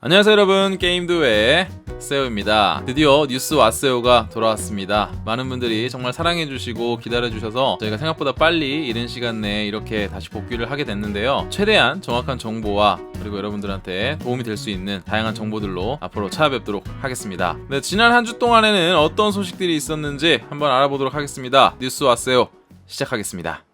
안녕하세요 여러분. 게임드의 세오입니다. 드디어 뉴스 왔세오가 돌아왔습니다. 많은 분들이 정말 사랑해주시고 기다려주셔서 저희가 생각보다 빨리 이른 시간 내에 이렇게 다시 복귀를 하게 됐는데요. 최대한 정확한 정보와 그리고 여러분들한테 도움이 될 수 있는 다양한 정보들로 앞으로 찾아뵙도록 하겠습니다. 네, 지난 한 주 동안에는 어떤 소식들이 있었는지 한번 알아보도록 하겠습니다. 뉴스 왔세오 시작하겠습니다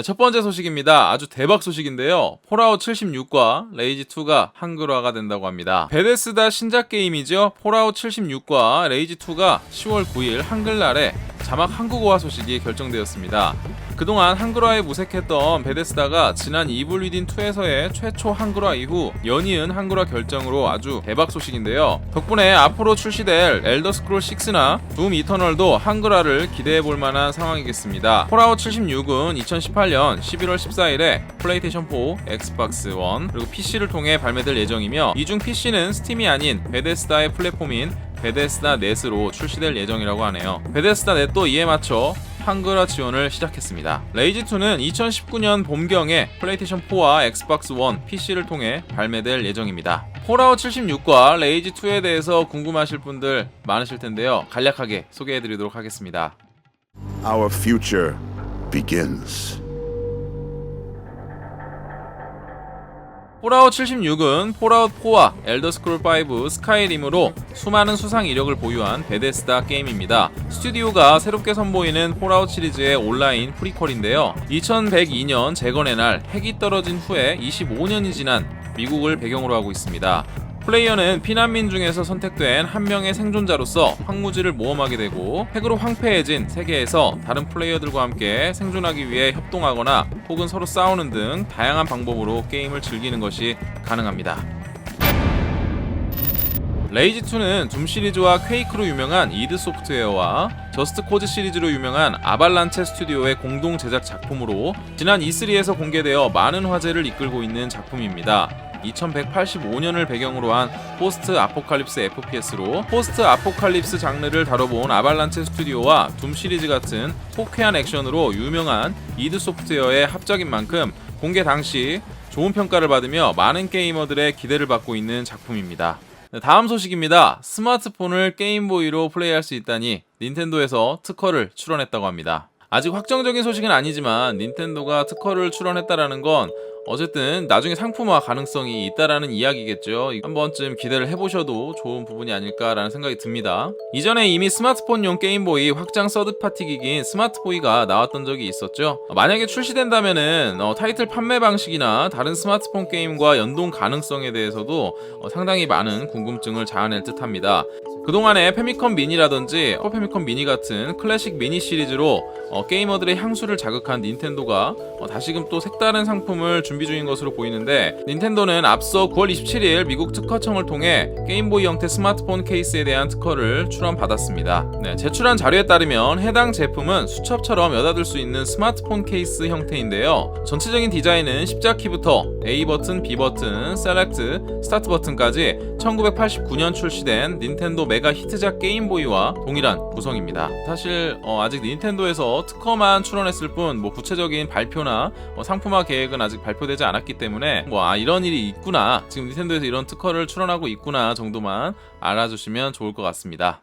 네, 첫 번째 소식입니다. 아주 대박 소식인데요. 폴아웃 76과 레이지 2가 한글화가 된다고 합니다. 베데스다 신작 게임이죠. 폴아웃 76과 레이지 2가 10월 9일 한글날에 자막 한국어화 소식이 결정되었습니다. 그동안 한글화에 무색했던 베데스다가 지난 이블 위딘 2에서의 최초 한글화 이후 연이은 한글화 결정으로 아주 대박 소식인데요. 덕분에 앞으로 출시될 엘더 스크롤 6나 둠 이터널도 한글화를 기대해 볼 만한 상황이겠습니다. 폴아웃 76은 2018년 11월 14일에 플레이테이션 4, 엑스박스 1, 그리고 PC를 통해 발매될 예정이며 이중 PC는 스팀이 아닌 베데스다의 플랫폼인 베데스다 넷으로 출시될 예정이라고 하네요. 베데스다 넷도 이에 맞춰 한글화 지원을 시작했습니다. 레이지2는 2019년 봄경에 플레이테이션 4와 엑스박스 1, PC를 통해 발매될 예정입니다. 폴아웃 76과 레이지2에 대해서 궁금하실 분들 많으실 텐데요. 간략하게 소개해 드리도록 하겠습니다. Our future begins. 폴아웃 76은 폴아웃 4와 엘더 스크롤 5 스카이림으로 수많은 수상 이력을 보유한 베데스다 게임입니다. 스튜디오가 새롭게 선보이는 폴아웃 시리즈의 온라인 프리퀄인데요. 2102년 재건의 날 핵이 떨어진 후에 25년이 지난 미국을 배경으로 하고 있습니다. 플레이어는 피난민 중에서 선택된 한 명의 생존자로서 황무지를 모험하게 되고 핵으로 황폐해진 세계에서 다른 플레이어들과 함께 생존하기 위해 협동하거나 혹은 서로 싸우는 등 다양한 방법으로 게임을 즐기는 것이 가능합니다. 레이지2는 둠 시리즈와 퀘이크로 유명한 이드 소프트웨어와 저스트 코즈 시리즈로 유명한 아발란체 스튜디오의 공동 제작 작품으로 지난 E3에서 공개되어 많은 화제를 이끌고 있는 작품입니다. 2185년을 배경으로 한 포스트 아포칼립스 FPS로 포스트 아포칼립스 장르를 다뤄본 아발란체 스튜디오와 둠 시리즈 같은 호쾌한 액션으로 유명한 이드 소프트웨어의 합작인 만큼 공개 당시 좋은 평가를 받으며 많은 게이머들의 기대를 받고 있는 작품입니다. 네, 다음 소식입니다. 스마트폰을 게임보이로 플레이할 수 있다니 닌텐도에서 특허를 출원했다고 합니다. 아직 확정적인 소식은 아니지만 닌텐도가 특허를 출원했다라는 건 어쨌든 나중에 상품화 가능성이 있다라는 이야기겠죠. 한 번쯤 기대를 해보셔도 좋은 부분이 아닐까라는 생각이 듭니다. 이전에 이미 스마트폰용 게임보이 확장 서드파티 기기인 스마트보이가 나왔던 적이 있었죠. 만약에 출시된다면은 어, 타이틀 판매 방식이나 다른 스마트폰 게임과 연동 가능성에 대해서도 어, 상당히 많은 궁금증을 자아낼 듯합니다. 그동안에 페미컴 미니라든지 슈퍼 페미컴 미니 같은 클래식 미니 시리즈로 어, 게이머들의 향수를 자극한 닌텐도가 어, 다시금 또 색다른 상품을 준비 중인 것으로 보이는데 닌텐도는 앞서 9월 27일 미국 특허청을 통해 게임보이 형태 스마트폰 케이스에 대한 특허를 출원받았습니다. 네, 제출한 자료에 따르면 해당 제품은 수첩처럼 여닫을 수 있는 스마트폰 케이스 형태인데요. 전체적인 디자인은 십자키부터 A 버튼, B 버튼, 셀렉트, 스타트 버튼까지 1989년 출시된 닌텐도 메가 히트작 게임보이와 동일한 구성입니다. 사실 어, 아직 닌텐도에서 특허만 출원했을 뿐 뭐 구체적인 발표나 뭐 상품화 계획은 아직 발표 되지 않았기 때문에 뭐 아 이런 일이 있구나 지금 닌텐도에서 이런 특허를 출원하고 있구나 정도만 알아주시면 좋을 것 같습니다.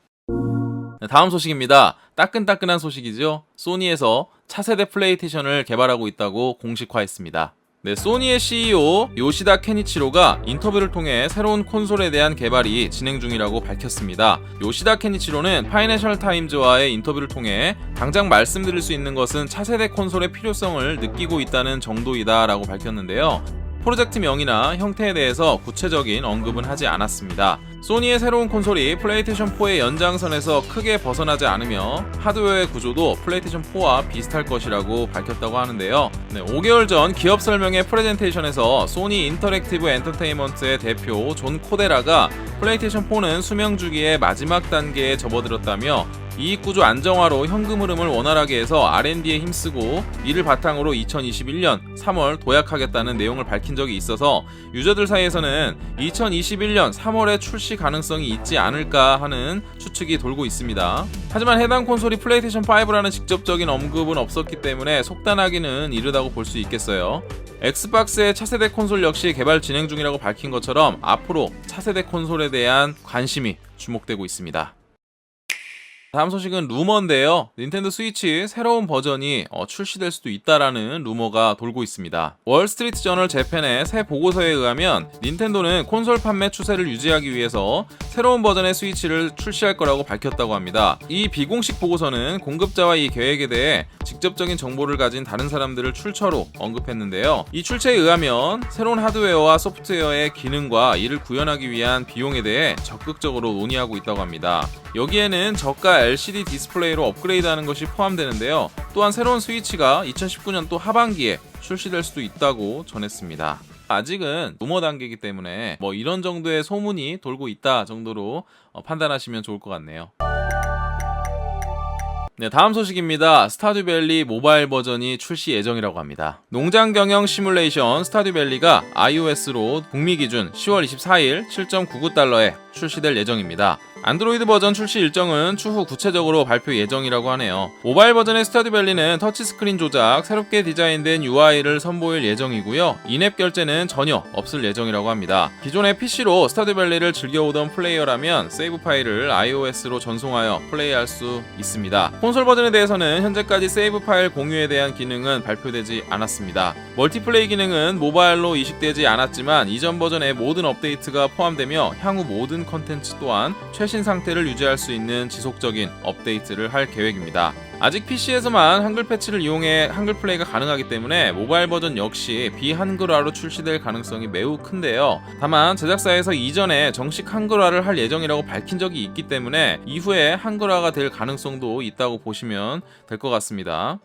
네, 다음 소식입니다. 따끈따끈한 소식이죠. 소니에서 차세대 플레이테이션을 개발하고 있다고 공식화했습니다. 네, 소니의 CEO 요시다 케니치로가 인터뷰를 통해 새로운 콘솔에 대한 개발이 진행 중이라고 밝혔습니다. 요시다 케니치로는 파이낸셜 타임즈와의 인터뷰를 통해 당장 말씀드릴 수 있는 것은 차세대 콘솔의 필요성을 느끼고 있다는 정도이다라고 밝혔는데요. 프로젝트 명이나 형태에 대해서 구체적인 언급은 하지 않았습니다. 소니의 새로운 콘솔이 플레이테이션 4의 연장선에서 크게 벗어나지 않으며 하드웨어의 구조도 플레이테이션 4와 비슷할 것이라고 밝혔다고 하는데요. 네, 5개월 전 기업 설명회 프레젠테이션에서 소니 인터랙티브 엔터테인먼트의 대표 존 코데라가 플레이테이션 4는 수명 주기의 마지막 단계에 접어들었다며 이익 구조 안정화로 현금 흐름을 원활하게 해서 R&D에 힘쓰고 이를 바탕으로 2021년 3월 도약하겠다는 내용을 밝힌 적이 있어서 유저들 사이에서는 2021년 3월에 출시 가능성이 있지 않을까 하는 추측이 돌고 있습니다. 하지만 해당 콘솔이 플레이스테이션 5라는 직접적인 언급은 없었기 때문에 속단하기는 이르다고 볼 수 있겠어요. 엑스박스의 차세대 콘솔 역시 개발 진행 중이라고 밝힌 것처럼 앞으로 차세대 콘솔에 대한 관심이 주목되고 있습니다. 다음 소식은 루머인데요. 닌텐도 스위치 새로운 버전이 어, 출시될 수도 있다라는 루머가 돌고 있습니다. 월스트리트 저널 재팬의 새 보고서에 의하면 닌텐도는 콘솔 판매 추세를 유지하기 위해서 새로운 버전의 스위치를 출시할 거라고 밝혔다고 합니다. 이 비공식 보고서는 공급자와 이 계획에 대해 직접적인 정보를 가진 다른 사람들을 출처로 언급했는데요. 이 출처에 의하면 새로운 하드웨어와 소프트웨어의 기능과 이를 구현하기 위한 비용에 대해 적극적으로 논의하고 있다고 합니다. 여기에는 저가 LCD 디스플레이로 업그레이드하는 것이 포함되는데요. 또한 새로운 스위치가 2019년도 하반기에 출시될 수도 있다고 전했습니다. 아직은 루머 단계이기 때문에 뭐 이런 정도의 소문이 돌고 있다 정도로 어, 판단하시면 좋을 것 같네요. 네, 다음 소식입니다. 스타듀밸리 모바일 버전이 출시 예정이라고 합니다. 농장 경영 시뮬레이션 스타듀밸리가 iOS로 북미 기준 10월 24일 7.99달러에 출시될 예정입니다. 안드로이드 버전 출시 일정은 추후 구체적으로 발표 예정이라고 하네요. 모바일 버전의 스타듀밸리는 터치스크린 조작, 새롭게 디자인된 UI를 선보일 예정이고요. 인앱 결제는 전혀 없을 예정이라고 합니다. 기존의 PC로 스타듀밸리를 즐겨오던 플레이어라면 세이브 파일을 iOS로 전송하여 플레이할 수 있습니다. 콘솔 버전에 대해서는 현재까지 세이브 파일 공유에 대한 기능은 발표되지 않았습니다. 멀티플레이 기능은 모바일로 이식되지 않았지만 이전 버전의 모든 업데이트가 포함되며 향후 모든 컨텐츠 또한 최신 상태를 유지할 수 있는 지속적인 업데이트를 할 계획입니다. 아직 PC에서만 한글 패치를 이용해 한글 플레이가 가능하기 때문에 모바일 버전 역시 비한글화로 출시될 가능성이 매우 큰데요. 다만 제작사에서 이전에 정식 한글화를 할 예정이라고 밝힌 적이 있기 때문에 이후에 한글화가 될 가능성도 있다고 보시면 될 것 같습니다.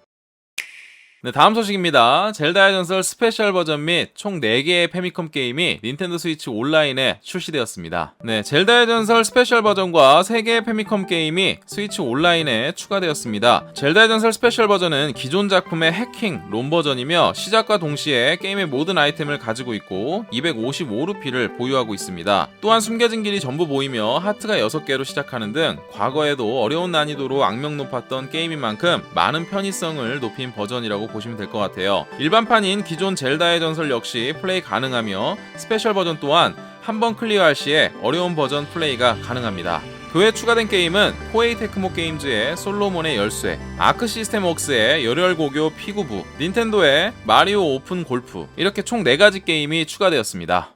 네, 다음 소식입니다. 젤다의 전설 스페셜 버전 및 총 4개의 페미컴 게임이 닌텐도 스위치 온라인에 출시되었습니다. 네, 젤다의 전설 스페셜 버전과 3개의 페미컴 게임이 스위치 온라인에 추가되었습니다. 젤다의 전설 스페셜 버전은 기존 작품의 해킹 롬 버전이며 시작과 동시에 게임의 모든 아이템을 가지고 있고 255루피를 보유하고 있습니다. 또한 숨겨진 길이 전부 보이며 하트가 6개로 시작하는 등 과거에도 어려운 난이도로 악명 높았던 게임인 만큼 많은 편의성을 높인 버전이라고 보시면 될 것 같아요. 일반판인 기존 젤다의 전설 역시 플레이 가능하며 스페셜 버전 또한 한번 클리어할 시에 어려운 버전 플레이가 가능합니다. 그외 추가된 게임은 코에이 테크모 게임즈의 솔로몬의 열쇠, 아크 시스템 웍스의 열혈 고교 피구부, 닌텐도의 마리오 오픈 골프 이렇게 총 4가지 게임이 추가되었습니다.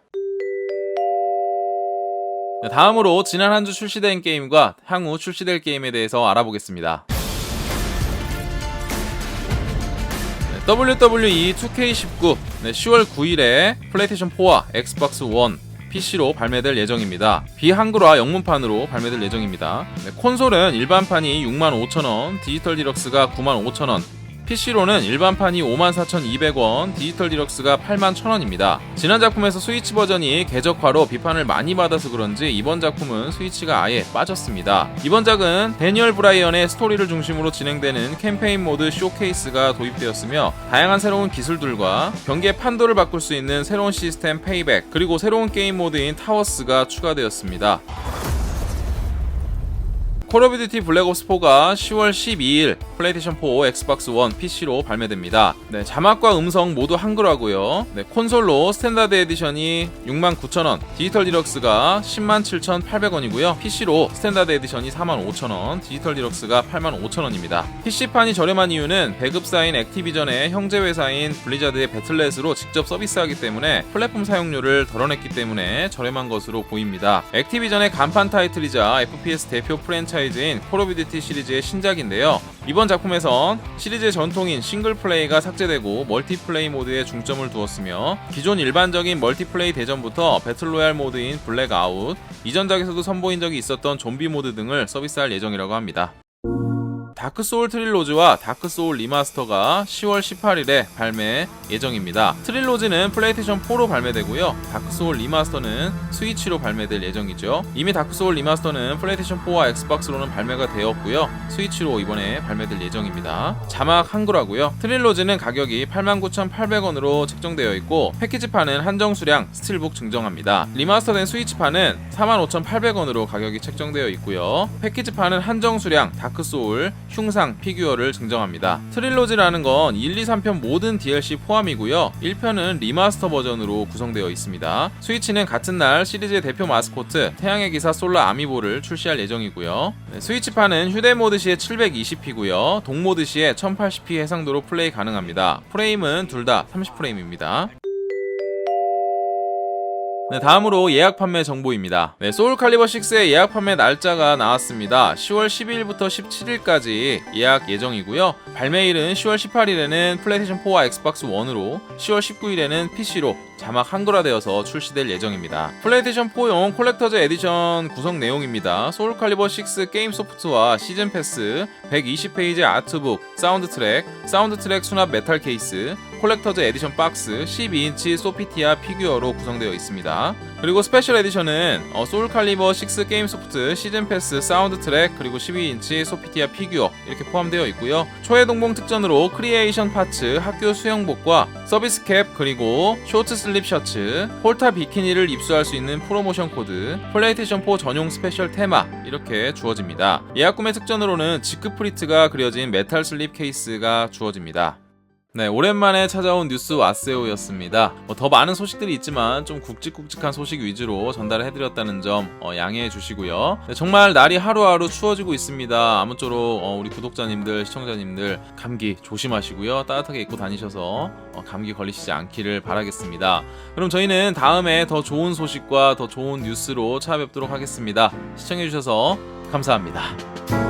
네, 다음으로 지난 한 주 출시된 게임과 향후 출시될 게임에 대해서 알아보겠습니다. WWE 2K19 네, 10월 9일에 플레이스테이션 4와 엑스박스 1 PC로 발매될 예정입니다. 비한글화 영문판으로 발매될 예정입니다. 네, 콘솔은 일반판이 65,000원, 디지털 디럭스가 95,000원, PC로는 일반판이 54,200원, 디지털 디럭스가 81,000원입니다. 지난 작품에서 스위치 버전이 개적화로 비판을 많이 받아서 그런지 이번 작품은 스위치가 아예 빠졌습니다. 이번 작은 데니얼 브라이언의 스토리를 중심으로 진행되는 캠페인 모드 쇼케이스가 도입되었으며 다양한 새로운 기술들과 경기의 판도를 바꿀 수 있는 새로운 시스템 페이백 그리고 새로운 게임 모드인 타워스가 추가되었습니다. 콜 오브 듀티 블랙옵스 4가 10월 12일 플레이스테이션 4, 엑스박스 1, PC로 발매됩니다. 네, 자막과 음성 모두 한글화고요. 네, 콘솔로 스탠다드 에디션이 69,000원, 디지털 디럭스가 107,800원이고요. PC로 스탠다드 에디션이 45,000원, 디지털 디럭스가 85,000원입니다. PC판이 저렴한 이유는 배급사인 액티비전의 형제 회사인 블리자드의 배틀넷으로 직접 서비스하기 때문에 플랫폼 사용료를 덜어냈기 때문에 저렴한 것으로 보입니다. 액티비전의 간판 타이틀이자 FPS 대표 프랜차이즈 인 콜 오브 듀티 시리즈의 신작인데요. 이번 작품에선 시리즈의 전통인 싱글 플레이가 삭제되고 멀티플레이 모드에 중점을 두었으며 기존 일반적인 멀티플레이 대전부터 배틀로얄 모드인 블랙아웃, 이전작에서도 선보인 적이 있었던 좀비 모드 등을 서비스할 예정이라고 합니다. 다크 소울 트릴로지와 다크 소울 리마스터가 10월 18일에 발매 예정입니다. 트릴로지는 플레이스테이션 4로 발매되고요. 다크 소울 리마스터는 스위치로 발매될 예정이죠. 이미 다크 소울 리마스터는 플레이스테이션 4와 엑스박스로는 발매가 되었고요. 스위치로 이번에 발매될 예정입니다. 자막 한글화고요. 트릴로지는 가격이 89,800원으로 책정되어 있고 패키지판은 한정 수량 스틸북 증정합니다. 리마스터된 스위치판은 45,800원으로 가격이 책정되어 있고요. 패키지판은 한정 수량 다크 소울, 흉상, 피규어를 증정합니다. 트릴로지라는 건 1, 2, 3편 모든 DLC 포함이고요. 1편은 리마스터 버전으로 구성되어 있습니다. 스위치는 같은 날 시리즈의 대표 마스코트 태양의 기사 솔라 아미보를 출시할 예정이고요. 네, 스위치판은 휴대 모드 시에 720p고요. 동 모드 시에 1080p 해상도로 플레이 가능합니다. 프레임은 둘 다 30프레임입니다. 네, 다음으로 예약 판매 정보입니다. 네, 소울 칼리버 6의 예약 판매 날짜가 나왔습니다. 10월 12일부터 17일까지 예약 예정이고요. 발매일은 10월 18일에는 플레이스테이션 4와 엑스박스 1으로, 10월 19일에는 PC로 자막 한글화되어서 출시될 예정입니다. 플레이스테이션 4용 콜렉터즈 에디션 구성 내용입니다. 소울 칼리버 6 게임 소프트와 시즌 패스, 120페이지 아트북, 사운드 트랙, 사운드 트랙 수납 메탈 케이스, 콜렉터즈 에디션 박스, 12인치 소피티아 피규어로 구성되어 있습니다. 그리고 스페셜 에디션은 어, 소울 칼리버 6 게임 소프트, 시즌 패스, 사운드 트랙, 그리고 12인치 소피티아 피규어 이렇게 포함되어 있고요. 초회 동봉 특전으로 크리에이션 파츠, 학교 수영복과 서비스 캡, 그리고 쇼트 슬립 셔츠, 폴타 비키니를 입수할 수 있는 프로모션 코드, 플레이스테이션 4 전용 스페셜 테마 이렇게 주어집니다. 예약 구매 특전으로는 지크 프리트가 그려진 메탈 슬립 케이스가 주어집니다. 네, 오랜만에 찾아온 뉴스 와세오였습니다. 뭐 더 많은 소식들이 있지만 좀 굵직굵직한 소식 위주로 전달을 해드렸다는 점 어, 양해해 주시고요. 네, 정말 날이 하루하루 추워지고 있습니다. 아무쪼록 어, 우리 구독자님들, 시청자님들 감기 조심하시고요. 따뜻하게 입고 다니셔서 어, 감기 걸리시지 않기를 바라겠습니다. 그럼 저희는 다음에 더 좋은 소식과 더 좋은 뉴스로 찾아뵙도록 하겠습니다. 시청해 주셔서 감사합니다.